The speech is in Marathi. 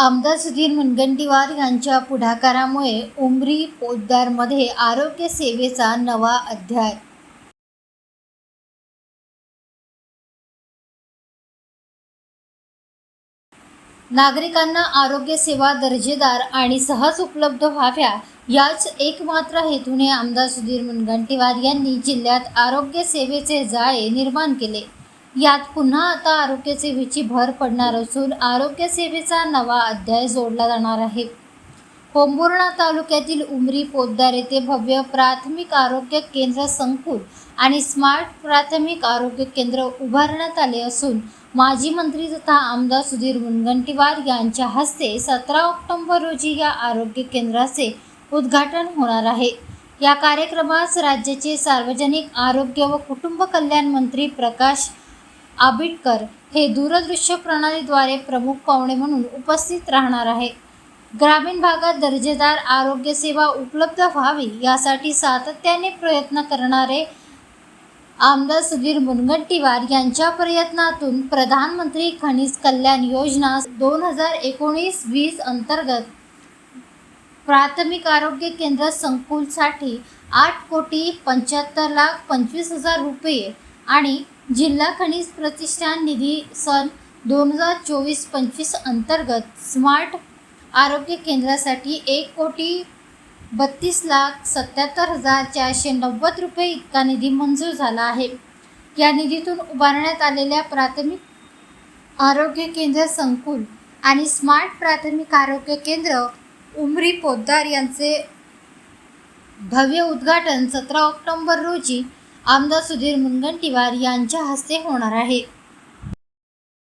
आमदार सुधीर मुनगंटीवार यांच्या पुढाकारामुळे उमरी पोद्दारमध्ये आरोग्य सेवेचा नवा अध्याय. नागरिकांना आरोग्य सेवा दर्जेदार आणि सहज उपलब्ध व्हाव्या याच एकमात्र हेतूने आमदार सुधीर मुनगंटीवार यांनी जिल्ह्यात आरोग्य सेवेचे जाळे निर्माण केले. यात पुन्हा आता आरोग्य सेवेची भर पडणार असून आरोग्य सेवेचा नवा अध्याय जोडला जाणार आहे. होंबुर्णा तालुक्यातील उमरी पोद्दार येथे भव्य प्राथमिक आरोग्य केंद्र संकुल आणि स्मार्ट प्राथमिक आरोग्य केंद्र उभारण्यात आले असून माजी मंत्री तथा आमदार सुधीर मुनगंटीवार यांच्या हस्ते सतरा ऑक्टोबर रोजी या आरोग्य केंद्राचे उद्घाटन होणार आहे. या कार्यक्रमास राज्याचे सार्वजनिक आरोग्य व कुटुंब कल्याण मंत्री प्रकाश आबिटकर हे दूरदृश्य प्रणालीद्वारे प्रमुख पाहुणे म्हणून उपस्थित राहणार आहे ग्रामीण भागात दर्जेदार आरोग्यसेवा उपलब्ध व्हावी यासाठी सातत्याने प्रयत्न करणारे आमदार सुधीर मुनगंटीवार यांच्या प्रयत्नातून प्रधानमंत्री खनिज कल्याण योजना दोन हजार एकोणीस वीस अंतर्गत प्राथमिक आरोग्य केंद्र संकुलसाठी आठ कोटी पंच्याहत्तर लाख पंचवीस हजार रुपये आणि जिल्हा खनिज प्रतिष्ठान निधी सन दोन हजार चोवीस पंचवीस अंतर्गत स्मार्ट आरोग्य केंद्रासाठी एक कोटी बत्तीस लाख सत्याहत्तर हजार चारशे नव्वद रुपये इतका निधी मंजूर झाला आहे. या निधीतून उभारण्यात आलेल्या प्राथमिक आरोग्य केंद्र संकुल आणि स्मार्ट प्राथमिक आरोग्य केंद्र उमरी पोद्दार यांचे भव्य उद्घाटन सतरा ऑक्टोंबर रोजी आमदार सुधीर मुनगंटीवार यांच्या हस्ते होणार आहे.